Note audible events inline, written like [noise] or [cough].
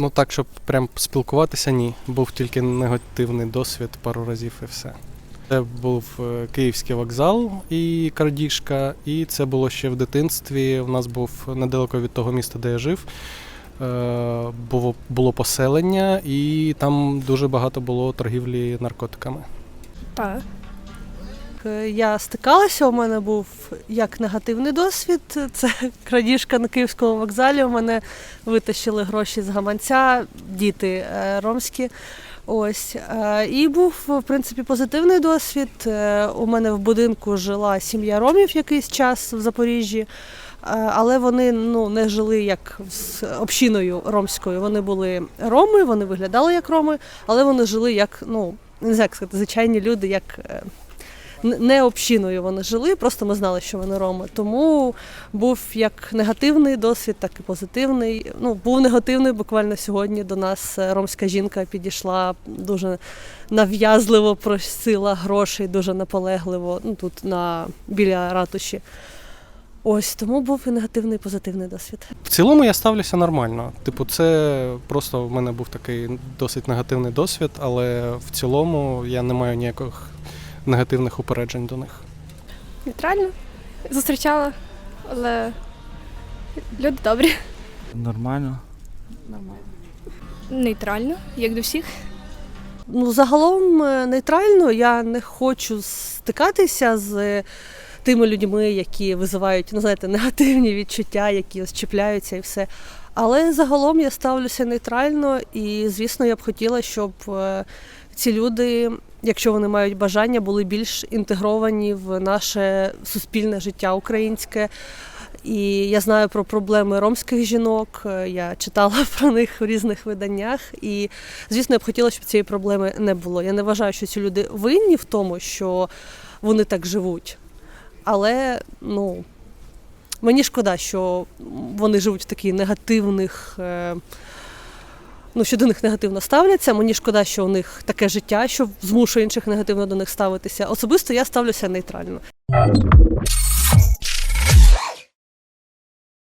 Ну так, щоб прям спілкуватися, ні. Був тільки негативний досвід пару разів і все. Це був е, київський вокзал і крадіжка, і це було ще в дитинстві. У нас був недалеко від того міста, де я жив. е, Було, було поселення, і там дуже багато було торгівлі наркотиками. Так. Е, Я стикалася, у мене був як негативний досвід. Це крадіжка на київському вокзалі. У мене витащили гроші з гаманця, діти е, ромські. Ось Е, і був в принципі позитивний досвід. У мене в будинку жила сім'я ромів якийсь час в Запоріжжі. Але вони ну не жили як з общиною ромською. Вони були роми, вони виглядали як роми, але вони жили як ну не знаю, як сказати, звичайні люди, як не общиною вони жили, просто ми знали, що вони роми. Тому був як негативний досвід, так і позитивний. Ну, був негативний буквально сьогодні. До нас е, ромська жінка підійшла дуже нав'язливо просила грошей, дуже наполегливо. Ну тут на біля ратуші. Ось тому був і негативний, і позитивний досвід. В цілому я ставлюся нормально. Типу, це просто в мене був такий досить негативний досвід, але в цілому я не маю ніяких негативних упереджень до них. Нейтрально. Зустрічала, але люди добрі. Нормально. Нормально. Нейтрально, як до всіх. Ну, загалом е, нейтрально я не хочу стикатися з тими людьми, які визивають, ну знаєте, негативні відчуття, які ось чіпляються і все. Але загалом я ставлюся нейтрально, і звісно, я б хотіла, щоб е, ці люди, якщо вони мають бажання, були більш інтегровані в наше суспільне життя українське. І я знаю про проблеми ромських жінок. е, Я читала [laughs] про них в різних виданнях. І Звісно, я б хотіла, щоб цієї проблеми не було. Я не вважаю, що ці люди винні в тому, що вони так живуть. Але ну, мені шкода, що вони живуть в таких негативних. Ну, що до них негативно ставляться. Мені шкода, що у них таке життя, що змушує інших негативно до них ставитися. Особисто я ставлюся нейтрально.